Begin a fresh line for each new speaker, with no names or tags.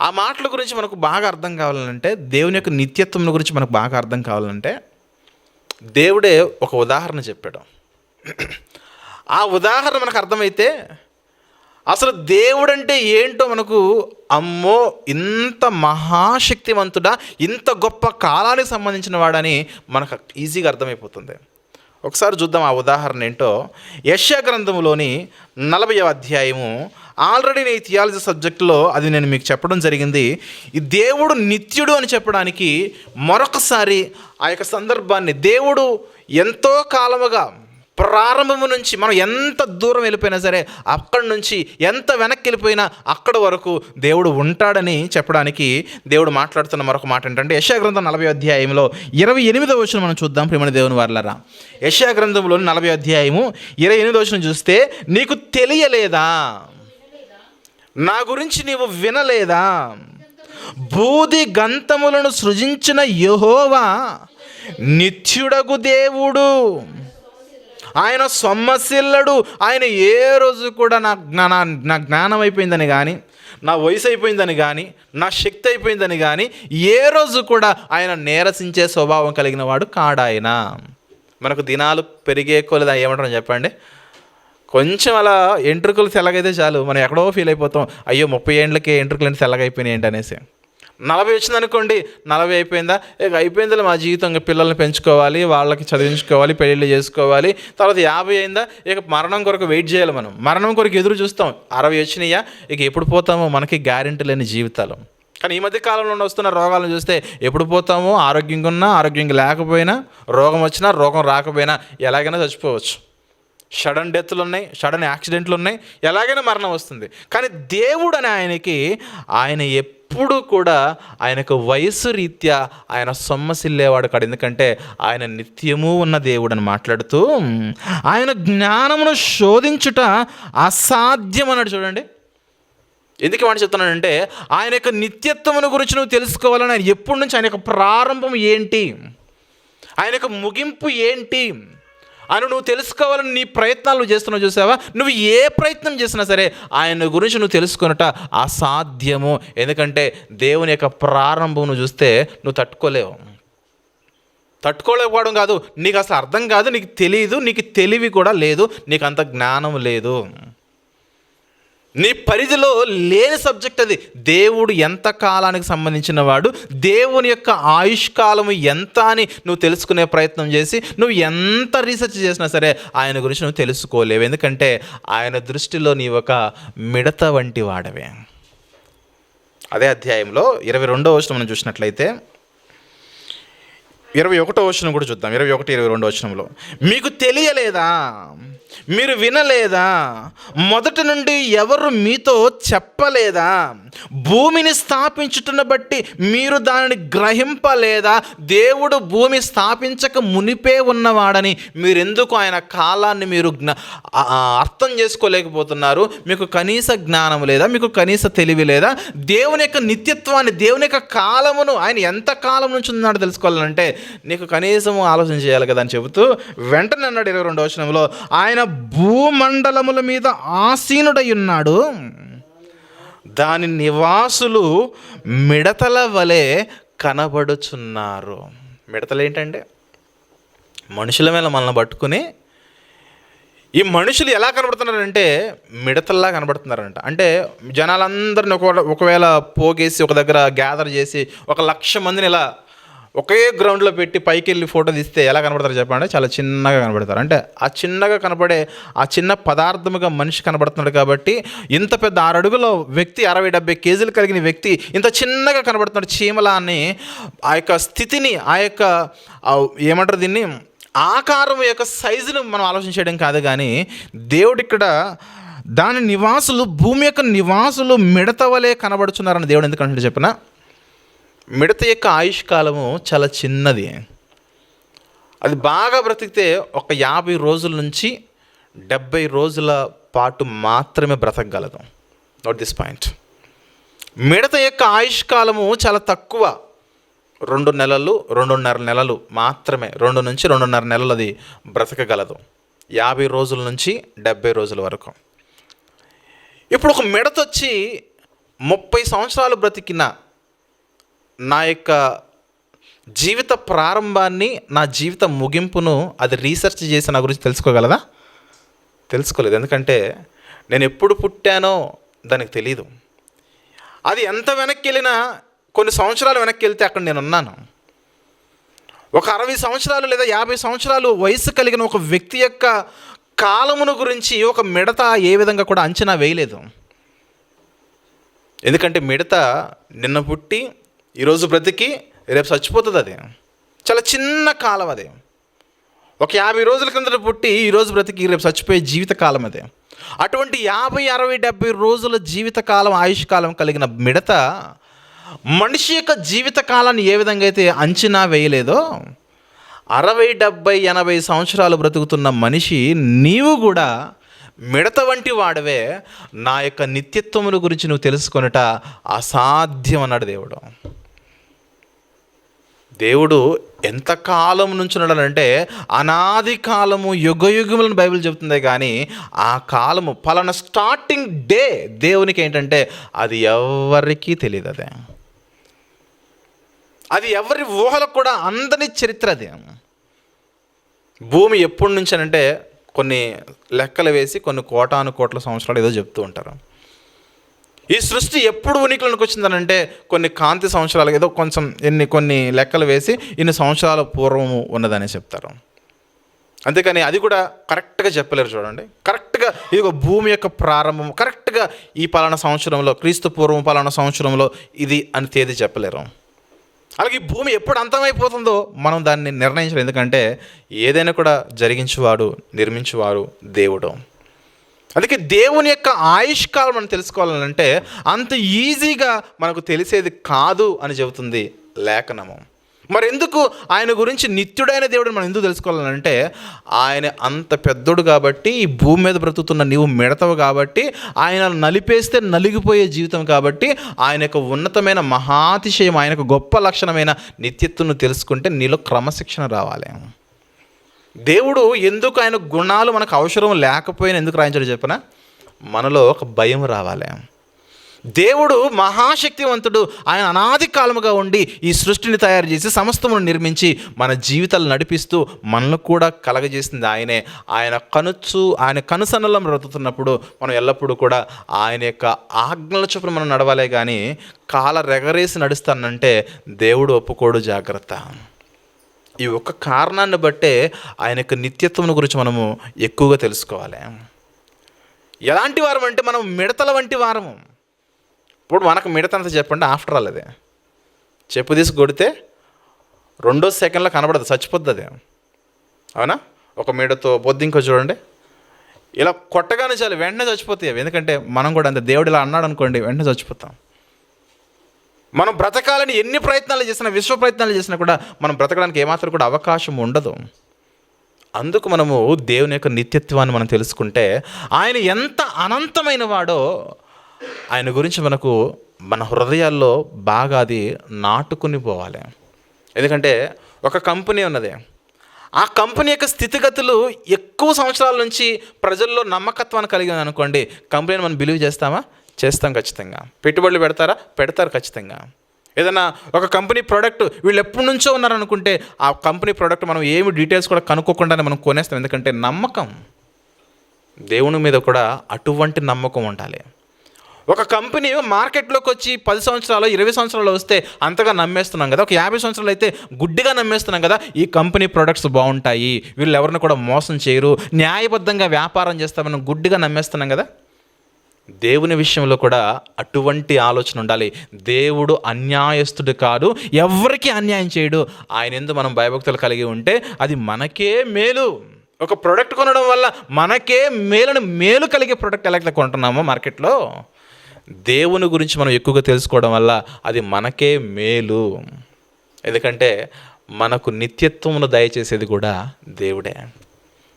ఆ మాటల గురించి మనకు బాగా అర్థం కావాలంటే దేవుని యొక్క నిత్యత్వం గురించి మనకు బాగా అర్థం కావాలంటే దేవుడే ఒక ఉదాహరణ చెప్పాడు. ఆ ఉదాహరణ మనకు అర్థమైతే అసలు దేవుడంటే ఏంటో మనకు అమ్మో ఇంత మహాశక్తివంతుడా ఇంత గొప్ప కాలానికి సంబంధించిన వాడని మనకు ఈజీగా అర్థమైపోతుంది. ఒకసారి చూద్దాం ఆ ఉదాహరణ ఏంటో. యశ్యా గ్రంథంలోని నలభై అధ్యాయము. ఆల్రెడీ నేను థియాలజీ సబ్జెక్టులో అది నేను మీకు చెప్పడం జరిగింది. ఈ దేవుడు నిత్యుడు అని చెప్పడానికి మరొకసారి ఆ యొక్క సందర్భాన్ని దేవుడు ఎంతో కాలముగా ప్రారంభము నుంచి మనం ఎంత దూరం వెళ్ళిపోయినా సరే అక్కడి నుంచి ఎంత వెనక్కి వెళ్ళిపోయినా అక్కడ వరకు దేవుడు ఉంటాడని చెప్పడానికి దేవుడు మాట్లాడుతున్న మరొక మాట ఏంటంటే యశాగ్రంథం నలభై అధ్యాయంలో ఇరవై ఎనిమిదో వచ్చిన మనం చూద్దాం ప్రేమణ దేవుని వార్లరా. యశాగ్రంథంలోని నలభై అధ్యాయము ఇరవై ఎనిమిదో వచ్చిన చూస్తే నీకు తెలియలేదా? నా గురించి నీవు వినలేదా? బూది గంతములను సృజించిన యహోవా నిత్యుడగు దేవుడు. ఆయన సొమ్మసిల్లడు. ఆయన ఏ రోజు కూడా నా జ్ఞాన నా జ్ఞానం అయిపోయిందని కానీ నా వయసు అయిపోయిందని కానీ నా శక్తి అయిపోయిందని కానీ ఏ రోజు కూడా ఆయన నేరసించే స్వభావం కలిగిన వాడు కాడాయన. మనకు దినాలు పెరిగే కొలది ఏమంటారని చెప్పండి. కొంచెం అలా ఎంట్రుకలు తెల్లగైతే చాలు. మనం ఎక్కడో ఫీల్ అయిపోతాం. అయ్యో ముప్పై ఏండ్లకే ఎంట్రుకలు తెల్లగా అయిపోయినాయి ఏంటి అనేసి నలభై వచ్చింది అనుకోండి నలభై అయిపోయిందా? ఇక అయిపోయిందా మా జీవితం ఇంకా పిల్లల్ని పెంచుకోవాలి వాళ్ళకి చదివించుకోవాలి పెళ్ళిళ్ళు చేసుకోవాలి. తర్వాత యాభై అయిందా? ఇక మరణం కొరకు వెయిట్ చేయాలి మనం. మరణం కొరకు ఎదురు చూస్తాం. అరవై వచ్చినాయా? ఇక ఎప్పుడు పోతామో మనకి గ్యారెంటీ లేని జీవితాలు. కానీ ఈ మధ్య కాలంలో వస్తున్న రోగాలను చూస్తే ఎప్పుడు పోతామో? ఆరోగ్యంగా ఉన్నా ఆరోగ్యంగా లేకపోయినా రోగం వచ్చినా రోగం రాకపోయినా ఎలాగైనా చచ్చిపోవచ్చు. సడన్ డెత్లు ఉన్నాయి సడన్ యాక్సిడెంట్లు ఉన్నాయి ఎలాగైనా మరణం వస్తుంది. కానీ దేవుడు అని ఆయనకి ఆయన ఎప్పుడు కూడా ఆయనకు వయసు రీత్యా ఆయన సొమ్మసిల్లేవాడు కాడు. ఎందుకంటే ఆయన నిత్యము ఉన్న దేవుడు అని మాట్లాడుతూ ఆయన జ్ఞానమును శోధించుట అసాధ్యం అన్నాడు చూడండి. ఎందుకు మాట చెప్తున్నానంటే ఆయన యొక్క నిత్యత్వమును గురించి నువ్వు తెలుసుకోవాలని ఆయన ఎప్పటి నుంచి ఆయన యొక్క ప్రారంభం ఏంటి? ఆయన యొక్క ముగింపు ఏంటి? అని నువ్వు తెలుసుకోవాలని నీ ప్రయత్నాలు చేస్తున్నావు చూసావా? నువ్వు ఏ ప్రయత్నం చేసినా సరే ఆయన గురించి నువ్వు తెలుసుకున్నట అసాధ్యము. ఎందుకంటే దేవుని యొక్క ప్రారంభం నువ్వు చూస్తే నువ్వు తట్టుకోలేవు. తట్టుకోలేకపోవడం కాదు నీకు అసలు అర్థం కాదు నీకు తెలియదు నీకు తెలివి కూడా లేదు నీకు అంత జ్ఞానం లేదు. నీ పరిధిలో లేని సబ్జెక్ట్ అది. దేవుడు ఎంత కాలానికి సంబంధించిన వాడు దేవుని యొక్క ఆయుష్కాలము ఎంత అని నువ్వు తెలుసుకునే ప్రయత్నం చేసి నువ్వు ఎంత రీసెర్చ్ చేసినా సరే ఆయన గురించి నువ్వు తెలుసుకోలేవు. ఎందుకంటే ఆయన దృష్టిలో నీ ఒక మిడత వంటి వాడవే. అదే అధ్యాయంలో ఇరవై రెండో వచనం మనం చూసినట్లయితే ఇరవై ఒకటో వచనం కూడా చూద్దాం. ఇరవై ఒకటి ఇరవై రెండో వచనంలో మీకు తెలియలేదా? మీరు వినలేదా? మొదటి నుండి ఎవరు మీతో చెప్పలేదా? భూమిని స్థాపించుటను బట్టి మీరు దానిని గ్రహింపలేదా? దేవుడు భూమి స్థాపించక మునిపే ఉన్నవాడని మీరెందుకు ఆయన కాలాన్ని మీరు జ్ఞా అర్థం చేసుకోలేకపోతున్నారు? మీకు కనీస జ్ఞానం లేదా? మీకు కనీస తెలివి లేదా? దేవుని యొక్క నిత్యత్వాన్ని దేవుని యొక్క కాలమును ఆయన ఎంత కాలం నుంచి ఉన్నాడో తెలుసుకోవాలంటే నీకు కనీసము ఆలోచన చేయాలి కదా అని చెబుతూ వెంటనే అన్నాడు ఇరవై రెండు వచనంలో ఆయన భూమండలముల మీద ఆసీనుడై ఉన్నాడు. దాని నివాసులు మిడతల వలె కనబడుచున్నారు. మిడతలు ఏంటంటే మనుషుల మీద మనల్ని పట్టుకుని ఈ మనుషులు ఎలా కనబడుతున్నారంటే మిడతల్లా కనబడుతున్నారంట. అంటే జనాలందరిని ఒక ఒకవేళ పోగేసి ఒక దగ్గర గ్యాదర్ చేసి ఒక లక్ష మందిని ఇలా ఒకే గ్రౌండ్లో పెట్టి పైకి వెళ్ళి ఫోటో తీస్తే ఎలా కనబడతారు చెప్పండి? చాలా చిన్నగా కనబడతారు. అంటే ఆ చిన్నగా కనబడే ఆ చిన్న పదార్థముగా మనిషి కనబడుతున్నాడు కాబట్టి ఇంత పెద్ద ఆరు అడుగులో వ్యక్తి అరవై డెబ్బై కేజీలు కలిగిన వ్యక్తి ఇంత చిన్నగా కనబడుతున్నాడు చీమల అని ఆ యొక్క స్థితిని ఆ యొక్క ఏమంటారు దీన్ని? ఆకారం యొక్క సైజును మనం ఆలోచించడం కాదు కానీ దేవుడు ఇక్కడ దాని నివాసులు భూమి యొక్క నివాసులు మిడతవలే కనబడుచున్నారని దేవుడు ఎందుకంటే చెప్పిన? మిడత యొక్క ఆయుష్కాలము చాలా చిన్నది. అది బాగా బ్రతికితే ఒక యాభై రోజుల నుంచి డెబ్బై రోజుల పాటు మాత్రమే బ్రతకగలదు. నాట్ దిస్ పాయింట్ మిడత యొక్క ఆయుష్కాలము చాలా తక్కువ. రెండు నెలలు రెండున్నర నెలలు మాత్రమే రెండు నుంచి రెండున్నర నెలలు అది బ్రతకగలదు. యాభై రోజుల నుంచి డెబ్బై రోజుల వరకు. ఇప్పుడు ఒక మిడత వచ్చి ముప్పై సంవత్సరాలు బ్రతికిన నా యొక్క జీవిత ప్రారంభాన్ని నా జీవిత ముగింపును అది రీసెర్చ్ చేసి నా గురించి తెలుసుకోగలదా? తెలుసుకోలేదు. ఎందుకంటే నేను ఎప్పుడు పుట్టానో దానికి తెలియదు అది ఎంత వెనక్కి వెళ్ళినా కొన్ని సంవత్సరాలు వెనక్కి వెళ్తే అక్కడ నేను ఉన్నాను. ఒక అరవై సంవత్సరాలు లేదా యాభై సంవత్సరాలు వయసు కలిగిన ఒక వ్యక్తి యొక్క కాలమును గురించి ఒక మిడత ఏ విధంగా కూడా అంచనా వేయలేదు. ఎందుకంటే మిడత నిన్న పుట్టి ఈరోజు బ్రతికి రేపు చచ్చిపోతుంది అది. చాలా చిన్న కాలం అది. ఒక యాభై రోజుల కిందట పుట్టి ఈరోజు బ్రతికి రేపు చచ్చిపోయే జీవితకాలం అది. అదే అటువంటి యాభై అరవై డెబ్బై రోజుల జీవితకాలం ఆయుష్ కాలం కలిగిన మిడత మనిషి యొక్క జీవిత కాలాన్ని ఏ విధంగా అయితే అంచనా వేయలేదో అరవై డెబ్బై ఎనభై సంవత్సరాలు బ్రతుకుతున్న మనిషి నీవు కూడా మిడత వంటి వాడవే. నా యొక్క నిత్యత్వముల గురించి నువ్వు తెలుసుకొనట అసాధ్యం అన్నాడు దేవుడు. దేవుడు ఎంత కాలం నుంచి ఉన్నాడనంటే అనాది కాలము యుగ యుగములను బైబిల్ చెబుతుంది కానీ ఆ కాలము పలానా స్టార్టింగ్ డే దేవునికి ఏంటంటే అది ఎవరికీ తెలియదు అదే. అది ఎవరి ఊహలకు కూడా అందని చరిత్ర అది. భూమి ఎప్పటి నుంచి అంటే కొన్ని లెక్కలు వేసి కొన్ని కోటాను కోట్ల సంవత్సరాలు ఏదో చెప్తూ ఉంటారు. ఈ సృష్టి ఎప్పుడు ఉనికిలోనికి వచ్చిందనంటే కొన్ని కాంతి సంవత్సరాలు ఏదో కొంచెం ఎన్ని కొన్ని లెక్కలు వేసి ఇన్ని సంవత్సరాల పూర్వము ఉన్నదని చెప్తారు. అంతేకాని అది కూడా కరెక్ట్గా చెప్పలేరు చూడండి. కరెక్ట్గా ఇది ఒక భూమి యొక్క ప్రారంభం కరెక్ట్గా ఈ పలానా సంవత్సరంలో క్రీస్తు పూర్వం పలానా సంవత్సరంలో ఇది అని తేదీ చెప్పలేరు. అలాగే ఈ భూమి ఎప్పుడు అంతమైపోతుందో మనం దాన్ని నిర్ణయించలేం. ఎందుకంటే ఏదైనా కూడా జరిగించేవాడు నిర్మించేవాడు దేవుడు. అందుకే దేవుని యొక్క ఆయుష్కాలం మనం తెలుసుకోవాలంటే అంత ఈజీగా మనకు తెలిసేది కాదు అని చెబుతుంది లేఖనము. మరి ఎందుకు ఆయన గురించి నిత్యుడైన దేవుడిని మనం ఎందుకు తెలుసుకోవాలంటే ఆయన అంత పెద్దోడు కాబట్టి ఈ భూమి మీద బ్రతుకుతున్న నీవు మిడతవు కాబట్టి ఆయన నలిపేస్తే నలిగిపోయే జీవితం కాబట్టి ఆయన యొక్క ఉన్నతమైన మహాతిశయం ఆయనకు గొప్ప లక్షణమైన నిత్యత్వం తెలుసుకుంటే నీలో క్రమశిక్షణ రావాలి. దేవుడు ఎందుకు ఆయన గుణాలు మనకు అవసరం లేకపోయినా ఎందుకు రాయించాడు చెప్పిన? మనలో ఒక భయం రావాలి. దేవుడు మహాశక్తివంతుడు. ఆయన అనాది కాలముగా ఉండి ఈ సృష్టిని తయారు చేసి సమస్తమును నిర్మించి మన జీవితాలు నడిపిస్తూ మనల్ని కూడా కలగజేసింది ఆయనే. ఆయన కనుచు ఆయన కనుసన్నలం బ్రతుకుతున్నప్పుడు మనం ఎల్లప్పుడూ కూడా ఆయన యొక్క ఆజ్ఞల చొప్పున మనం నడవాలే కానీ కాల రెగరేసి నడుస్తానంటే దేవుడు ఒప్పుకోడు జాగ్రత్త. ఈ ఒక్క కారణాన్ని బట్టే ఆయన యొక్క నిత్యత్వం గురించి మనము ఎక్కువగా తెలుసుకోవాలి. ఎలాంటి వారం అంటే మనం మిడతల వంటి వారము. ఇప్పుడు మనకు మిడతంత చెప్పండి ఆఫ్టర్ ఆల్ అదే. చెప్పు తీసి కొడితే రెండో సెకండ్లో కనబడదు చచ్చిపోద్ది అది. అవునా? ఒక మిడతో బొద్దింకో చూడండి. ఇలా కొట్టగానే చాలు వెంటనే చచ్చిపోతాయి ఎందుకంటే మనం కూడా అంత దేవుడు ఇలా అన్నాడు అనుకోండి వెంటనే చచ్చిపోతాం. మనం బ్రతకాలని ఎన్ని ప్రయత్నాలు చేసినా విశ్వ ప్రయత్నాలు చేసినా కూడా మనం బ్రతకడానికి ఏమాత్రం కూడా అవకాశం ఉండదు. అందుకు మనము దేవుని యొక్క నిత్యత్వాన్ని మనం తెలుసుకుంటే ఆయన ఎంత అనంతమైన వాడో ఆయన గురించి మనకు మన హృదయాల్లో బాగా అది నాటుకుని పోవాలి. ఎందుకంటే ఒక కంపెనీ ఉన్నది. ఆ కంపెనీ యొక్క స్థితిగతులు ఎక్కువ సంవత్సరాల నుంచి ప్రజల్లో నమ్మకత్వాన్ని కలిగి అనుకోండి కంపెనీని మనం బిలీవ్ చేస్తామా? చేస్తాం ఖచ్చితంగా. పెట్టుబడులు పెడతారా? పెడతారు ఖచ్చితంగా. ఏదైనా ఒక కంపెనీ ప్రోడక్ట్ వీళ్ళు ఎప్పటి నుంచో ఉన్నారనుకుంటే ఆ కంపెనీ ప్రోడక్ట్ మనం ఏమి డీటెయిల్స్ కూడా కనుక్కోకుండానే మనం కొనేస్తాం. ఎందుకంటే నమ్మకం. దేవుని మీద కూడా అటువంటి నమ్మకం ఉండాలి. ఒక కంపెనీ మార్కెట్లోకి వచ్చి పది సంవత్సరాలు ఇరవై సంవత్సరాలు వస్తే అంతగా నమ్మేస్తున్నాం కదా. ఒక యాభై సంవత్సరాలు అయితే గుడ్డిగా నమ్మేస్తున్నాం కదా. ఈ కంపెనీ ప్రొడక్ట్స్ బాగుంటాయి. వీళ్ళు ఎవరిని కూడా మోసం చేయరు. న్యాయబద్ధంగా వ్యాపారం చేస్తామని గుడ్డిగా నమ్మేస్తున్నాం కదా. దేవుని విషయంలో కూడా అటువంటి ఆలోచన ఉండాలి. దేవుడు అన్యాయస్తుడు కాదు ఎవరికి అన్యాయం చేయడు. ఆయన ఎందు మనం భయభక్తులు కలిగి ఉంటే అది మనకే మేలు. ఒక ప్రోడక్ట్ కొనడం వల్ల మనకే మేలును మేలు కలిగే ప్రోడక్ట్ ఎలా కొంటున్నామో మార్కెట్లో దేవుని గురించి మనం ఎక్కువగా తెలుసుకోవడం వల్ల అది మనకే మేలు. ఎందుకంటే మనకు నిత్యత్వమును దయచేసేది కూడా దేవుడే.